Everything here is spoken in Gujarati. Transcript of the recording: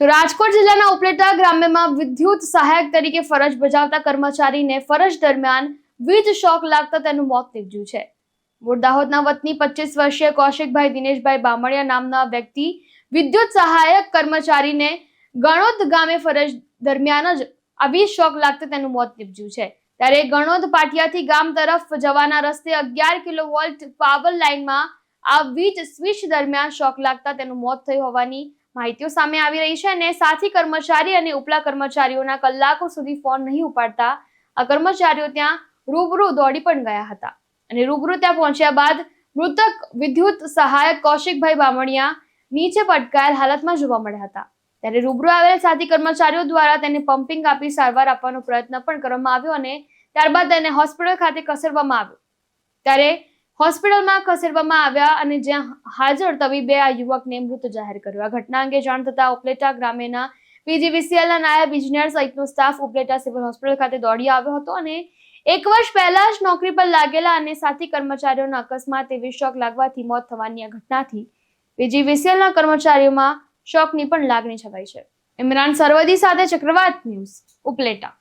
તો રાજકોટ જિલ્લાના ઉપલેટા ગ્રામ્યમાં વિદ્યુત સહાયક તરીકે ફરજ બજાવતા કર્મચારીને ફરજ દરમિયાન વીજ શોક લાગતા તેનું મોત નીપજ્યું છે. મૂળ વતની પચીસ વર્ષીય કૌશિકભાઈ દિનેશભાઈ બામણિયા નામના વ્યક્તિ વિદ્યુત સહાયક કર્મચારીને ગણોદ ગામે ફરજ દરમિયાન જ આ વીજ શોક લાગતા તેનું મોત નીપજ્યું છે. ત્યારે ગણોદ પાટિયાથી ગામ તરફ જવાના રસ્તે અગિયાર કિલો વોલ્ટ પાવર લાઇનમાં આ વીજ સ્વિચ દરમિયાન શોક લાગતા તેનું મોત થયું હોવાની માહિતીઓ સામે આવી રહી છે અને સાથી કર્મચારી અને ઉપલા કર્મચારીઓના કલાકો સુધી ફોન નહીં ઉપાડતા આ કર્મચારીઓ ત્યાં રૂબરૂ દોડી પણ ગયા હતા. અને રૂબરૂ ત્યાં પહોંચ્યા બાદ મૃતક વિદ્યુત સહાયક કૌશિકભાઈ બામણિયા નીચે પટકાયેલ હાલતમાં જોવા મળ્યા હતા. ત્યારે રૂબરૂ આવેલ સાથી કર્મચારીઓ દ્વારા તેને પમ્પિંગ આપી સારવાર આપવાનો પ્રયત્ન પણ કરવામાં આવ્યો અને ત્યારબાદ તેને હોસ્પિટલ ખાતે ખસેડવામાં આવ્યો. ત્યારે હોસ્પિટલમાં ખસેડવામાં આવ્યા અને જ્યાં હાજર તબીબે આ યુવકને મૃત જાહેર કર્યો. આ ઘટના અંગે જાણ થતા ઉપલેટા ગ્રામ્યના પીજીવીસીએલના નાયબ ઇજનેર સહિતનો સ્ટાફ ઉપલેટા સિવિલ હોસ્પિટલ ખાતે દોડી આવ્યો હતો અને એક વર્ષ પહેલા જ નોકરી પર લાગેલા અને સાથી કર્મચારીઓના અકસ્માત એવી શોક લાગવાથી મોત થવાની આ ઘટનાથી પીજીવીસીએલના કર્મચારીઓમાં શોકની પણ લાગણી છવાઈ છે. ઇમરાન સરવદી સાથે ચક્રવાત ન્યૂઝ ઉપલેટા.